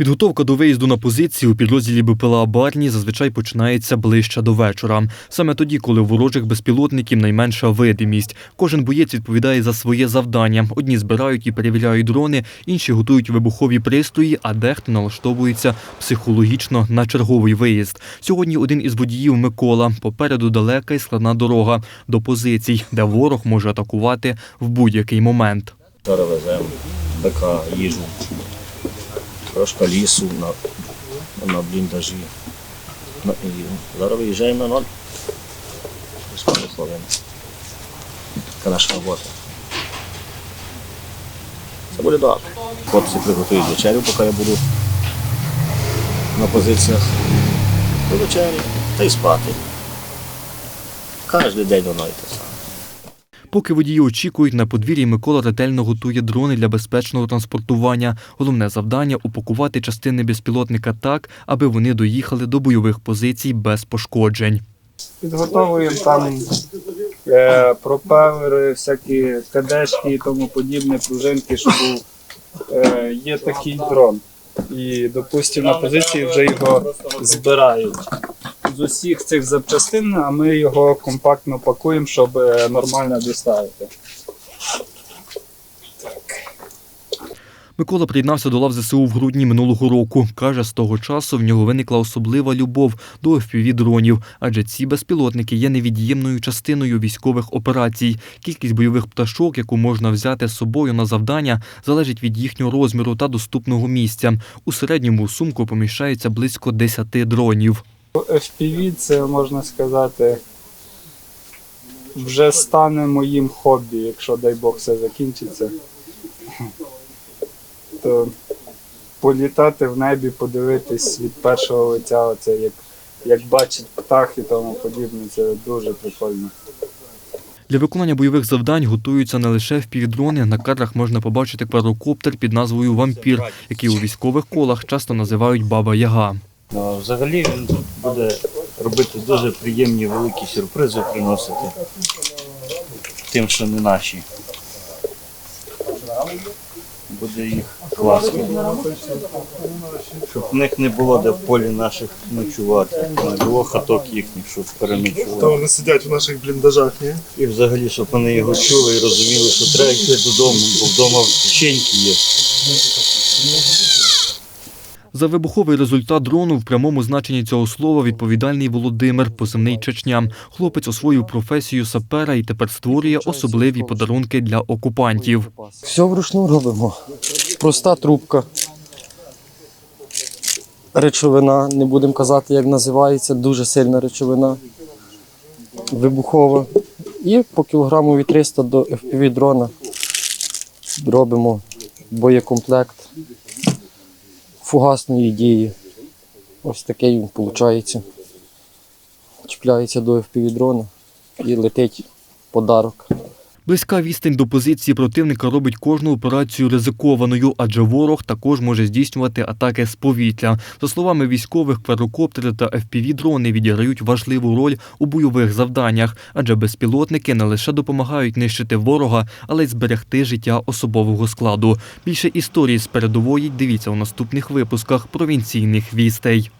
Підготовка до виїзду на позиції у підрозділі БПЛА Барні зазвичай починається ближче до вечора. Саме тоді, коли у ворожих безпілотників найменша видимість. Кожен боєць відповідає за своє завдання. Одні збирають і перевіряють дрони, інші готують вибухові пристрої, а дехто налаштовується психологічно на черговий виїзд. Сьогодні один із водіїв Микола. Попереду далека і складна дорога до позицій, де ворог може атакувати в будь-який момент. Зараз бика, їжу, трошки лісу на, на бліндажі. Ну, і зараз виїжджаємо на ноль. Така наша робота. Це буде добре. Хлопці приготують вечерю, поки я буду на позиціях. До вечері та й спати. Кожен день воно і те саме. Поки водії очікують на подвір'ї, Микола ретельно готує дрони для безпечного транспортування. Головне завдання упакувати частини безпілотника так, аби вони доїхали до бойових позицій без пошкоджень. Підготовуємо там е, пропелери, всякі кадешки і тому подібне, пружинки, щоб. Е, є такий дрон. І, допустимо, на позиції вже його збирають. Усіх цих запчастин, а ми його компактно пакуємо, щоб е, нормально доставити. Микола приєднався до лав ЗСУ в грудні минулого року. Каже, з того часу в нього виникла особлива любов до fpv дронів, адже ці безпілотники є невід'ємною частиною військових операцій. Кількість бойових пташок, яку можна взяти з собою на завдання, залежить від їхнього розміру та доступного місця. У середньому сумку поміщається близько 10 дронів. FPV це можна сказати. Вже стане моїм хобі, якщо дай Бог все закінчиться. То політати в небі, подивитись від першого лиця, оце як, як бачить птах і тому подібне, це дуже прикольно. Для виконання бойових завдань готуються не лише впівдрони. На кадрах можна побачити квадрокоптер під назвою Вампір, який у військових колах часто називають Баба Яга. Взагалі він буде робити дуже приємні великі сюрпризи приносити тим, що не наші. Буде їх класно. Щоб в них не було де в полі наших ночувати, не було хаток їхніх, щоб Та переночувати. вони сидять в наших бліндажах, ні? І взагалі, щоб вони його чули і розуміли, що треба йти додому, бо вдома печеньки є. За вибуховий результат дрону в прямому значенні цього слова відповідальний Володимир, позивний Чечня. Хлопець освоїв професію сапера і тепер створює особливі подарунки для окупантів. Все вручну робимо. Проста трубка. Речовина, не будемо казати, як називається, дуже сильна речовина. Вибухова. І по кілограму 300 до FPV дрона робимо боєкомплект фугасної дії. Ось такий він виходить. Чіпляється до FPV дрона і летить подарок. Близька відстань до позиції противника робить кожну операцію ризикованою, адже ворог також може здійснювати атаки з повітря. За словами військових, квадрокоптери та FPV-дрони відіграють важливу роль у бойових завданнях, адже безпілотники не лише допомагають нищити ворога, але й зберегти життя особового складу. Більше історії з передової дивіться у наступних випусках провінційних вістей.